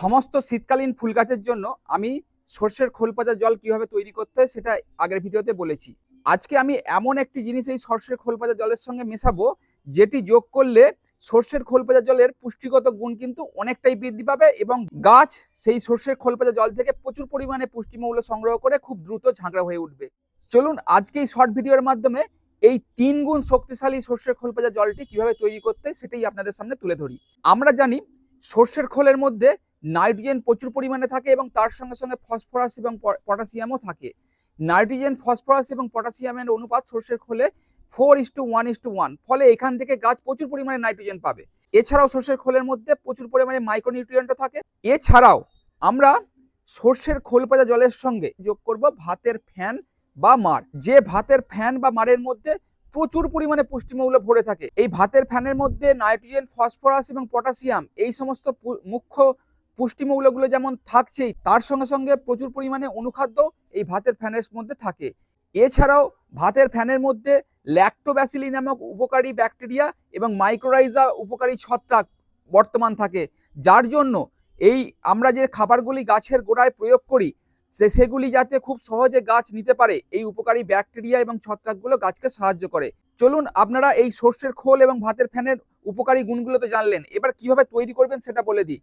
সমস্ত শীতকালীন ফুল গাছের জন্য আমি সর্ষের খোল পচা জল কীভাবে তৈরি করতে হয় সেটা আগের ভিডিওতে বলেছি। আজকে আমি এমন একটি জিনিস এই সর্ষের খোল পচা জলের সঙ্গে মেশাবো, যেটি যোগ করলে সর্ষের খোল পচা জলের পুষ্টিগত গুণ কিন্তু অনেকটাই বৃদ্ধি পাবে এবং গাছ সেই সর্ষের খোল পচা জল থেকে প্রচুর পরিমাণে পুষ্টিমৌল সংগ্রহ করে খুব দ্রুত ঝাঁকড়া হয়ে উঠবে। চলুন আজকে এই শর্ট ভিডিওর মাধ্যমে এই তিন গুণ শক্তিশালী সর্ষের খোল পচা জলটি কীভাবে তৈরি করতে সেটাই আপনাদের সামনে তুলে ধরি। আমরা জানি সর্ষের খোলের মধ্যে নাইট্রোজেন প্রচুর পরিমাণে থাকে এবং তার সঙ্গে সঙ্গে ফসফরাস এবং পটাশিয়ামও থাকে। নাইট্রোজেন, ফসফরাস এবং পটাশিয়ামের অনুপাত সর্ষের খোলে four is to one is to one, ফলে এখান থেকে গাছ প্রচুর পরিমাণে নাইট্রোজেন পাবে। এছাড়াও সর্ষের খোলের মধ্যে প্রচুর পরিমাণে মাইক্রোনিউট্রিয়েন্টও থাকে। এছাড়াও আমরা সর্ষের খোল পাজা জলের সঙ্গে যোগ করব ভাতের ফ্যান বা মার। যে ভাতের ফ্যান বা মারের মধ্যে প্রচুর পরিমাণে পুষ্টিমৌল ভরে থাকে। এই ভাতের ফ্যানের মধ্যে নাইট্রোজেন, ফসফরাস এবং পটাশিয়াম এই সমস্ত মুখ্য পুষ্টিমৌলগুলো যেমন থাকছেই, তার সঙ্গে সঙ্গে প্রচুর পরিমাণে অনুখাদ্য এই ভাতের ফ্যানের মধ্যে থাকে। এছাড়াও ভাতের ফ্যানের মধ্যে ল্যাক্টোব্যাসিলি নামক উপকারী ব্যাকটেরিয়া এবং মাইক্রোরাইজা উপকারী ছত্রাক বর্তমান থাকে। যার জন্য এই আমরা যে খাবারগুলি গাছের গোড়ায় প্রয়োগ করি, সে- সেগুলি যাতে খুব সহজে গাছ নিতে পারে, এই উপকারী ব্যাকটেরিয়া এবং ছত্রাকগুলো গাছকে সাহায্য করে। চলুন, আপনারা এই সর্ষের খোল এবং ভাতের ফ্যানের উপকারী গুণগুলো তো জানলেন, এবার কীভাবে তৈরি করবেন সেটা বলে দিই।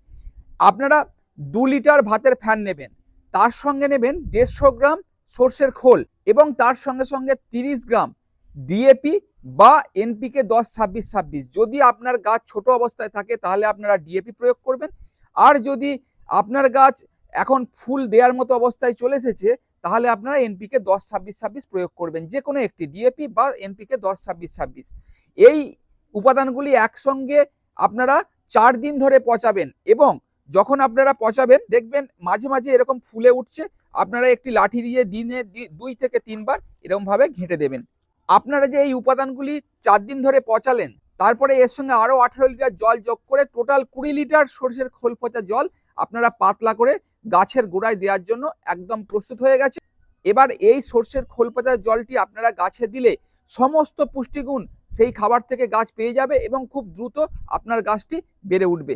আপনারা দু লিটার ভাতের ফ্যান নেবেন। তার সঙ্গে নেবেন দেড়শো গ্রাম সর্ষের খোল এবং তার সঙ্গে সঙ্গে তিরিশ গ্রাম ডিএপি বা এনপিকে দশ ছাব্বিশ ছাব্বিশ। যদি আপনার গাছ ছোট অবস্থায় থাকে, তাহলে আপনারা ডিএপি প্রয়োগ করবেন। আর যদি আপনার গাছ এখন ফুল দেওয়ার মতো অবস্থায় চলে এসেছে, তাহলে আপনারা এনপিকে দশ ছাব্বিশ ছাব্বিশ প্রয়োগ করবেন। যে কোনো একটি ডিএপি বা এনপিকে দশ ছাব্বিশ ছাব্বিশ। এই উপাদানগুলি একসঙ্গে আপনারা চার দিন ধরে পচাবেন এবং যখন আপনারা পচাবেন, দেখবেন মাঝে মাঝে এরকম ফুলে উঠছে, আপনারা একটি লাঠি দিয়ে দিনে দুই থেকে তিনবার এরকমভাবে ঘেঁটে দেবেন। আপনারা যে এই উপাদানগুলি চার দিন ধরে পচালেন, তারপরে এর সঙ্গে আরও আঠারো লিটার জল যোগ করে টোটাল কুড়ি লিটার সর্ষের খোল পচা জল আপনারা পাতলা করে গাছের গোড়ায় দেওয়ার জন্য একদম প্রস্তুত হয়ে গেছে। এবার এই সর্ষের খোল পচা জলটি আপনারা গাছে দিলে সমস্ত পুষ্টিগুণ সেই খাবার থেকে গাছ পেয়ে যাবে এবং খুব দ্রুত আপনার গাছটি বেড়ে উঠবে।